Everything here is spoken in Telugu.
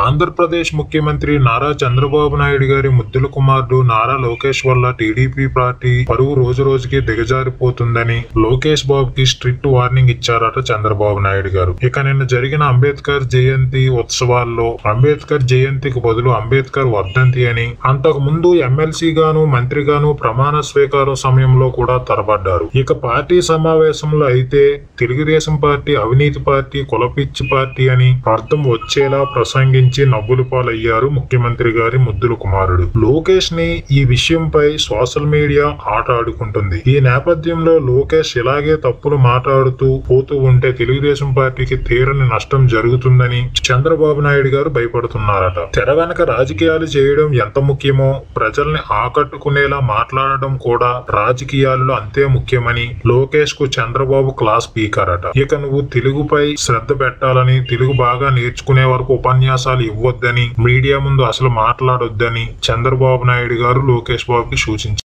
ఆంధ్రప్రదేశ్ ముఖ్యమంత్రి నారా చంద్రబాబు నాయుడు గారి ముద్దుల కుమారుడు నారా లోకేష్ వల్ల టీడీపీ పార్టీ పరువు రోజు రోజుకి దిగజారిపోతుందని లోకేష్ బాబుకి స్ట్రిక్ట్ వార్నింగ్ ఇచ్చారట చంద్రబాబు నాయుడు గారు. ఇక నిన్న జరిగిన అంబేద్కర్ జయంతి ఉత్సవాల్లో అంబేద్కర్ జయంతికి బదులు అంబేద్కర్ వర్ధంతి అని అంతకు ముందు ఎమ్మెల్సీ గాను మంత్రిగాను ప్రమాణ స్వీకారం సమయంలో కూడా తరబడ్డారు. ఇక పార్టీ సమావేశంలో అయితే తెలుగుదేశం పార్టీ అవినీతి పార్టీ కులపిచ్చి పార్టీ అని అర్థం వచ్చేలా ప్రసంగించి నవ్వులు పాలయ్యారు ముఖ్యమంత్రి గారి ముద్దుల కుమారుడు. లోకేష్ని ఈ విషయంపై సోషల్ మీడియా ఆట ఆడుకుంటుంది. ఈ నేపథ్యంలో లోకేష్ ఇలాగే తప్పులు మాట్లాడుతూ పోతూ ఉంటే తెలుగుదేశం పార్టీకి తీరని నష్టం జరుగుతుందని చంద్రబాబు నాయుడు గారు భయపడుతున్నారట. తెర వెనక రాజకీయాలు చేయడం ఎంత ముఖ్యమో ప్రజల్ని ఆకట్టుకునేలా మాట్లాడడం కూడా రాజకీయాల్లో అంతే ముఖ్యమని లోకేష్కు చంద్రబాబు క్లాస్ స్పీకర్ అట. ఇక నువ్వు తెలుగుపై శ్రద్ధ పెట్టాలని తెలుగు బాగా నేర్చుకునే వరకు ఉపన్యాసాలు ఇవ్వొద్దని మీడియా ముందు అసలు మాట్లాడొద్దని చంద్రబాబు నాయుడు గారు లోకేష్ బాబుకి సూచించారు.